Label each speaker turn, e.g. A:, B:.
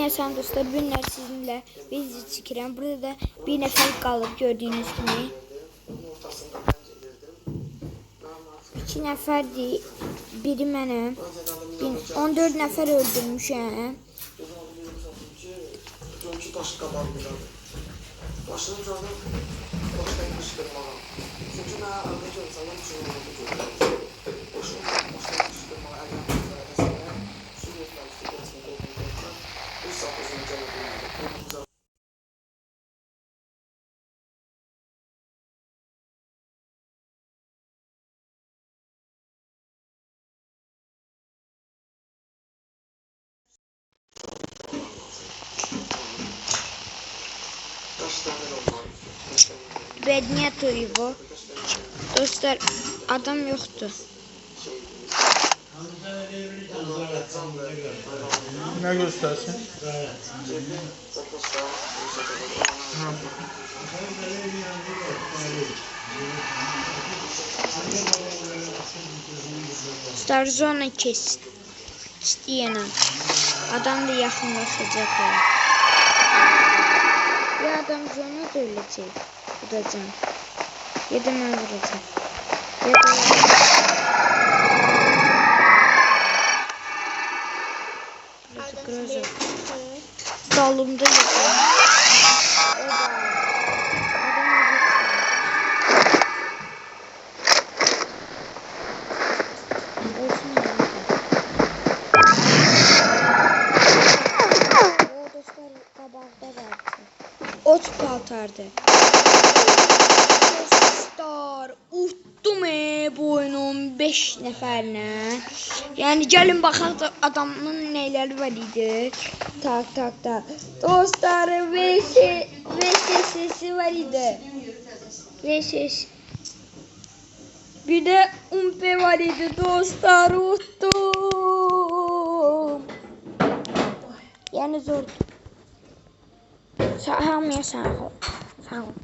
A: Yasan dostlar günler sizinle video çekiyorum. Burada da bir nefer kalıb gördüğünüz gibi. İki nəfərdir. Biri mənəm. Bir- 14 nəfər öldürmüşəm.
B: Başını gördüm, başlayın qışqırmağa. Çünki. Bir saat özünü gəlib Daşlardan olmalı.
A: Bədniyyət uyubu. Dostlar adam yoxdur.
C: Ne göstersin?
B: Zaklaşlar,
A: Star zona kes. İstəyənə. Adam da yaxınlaşacaq. ya. Bir adam zona da öləcək. Vuracam. Ya da mən vuracam. Ya da... Burası Groza. Dalımda yok. Oba. Adam ölecek. Olsun ya. O dostlar qabaqda vardı. Ot paltardı. Dostlar, utdum e bu oyunun 5 nəfərinə. Yəni gəlin baxaq da adamın nələri var idi. Tak tak tak. Dostlar, VS VSS'si var idi. VSS. Bir de umpe var idi dostlar unuttum. Yani zor. Sağ ol, sağ ol. Sağ ol.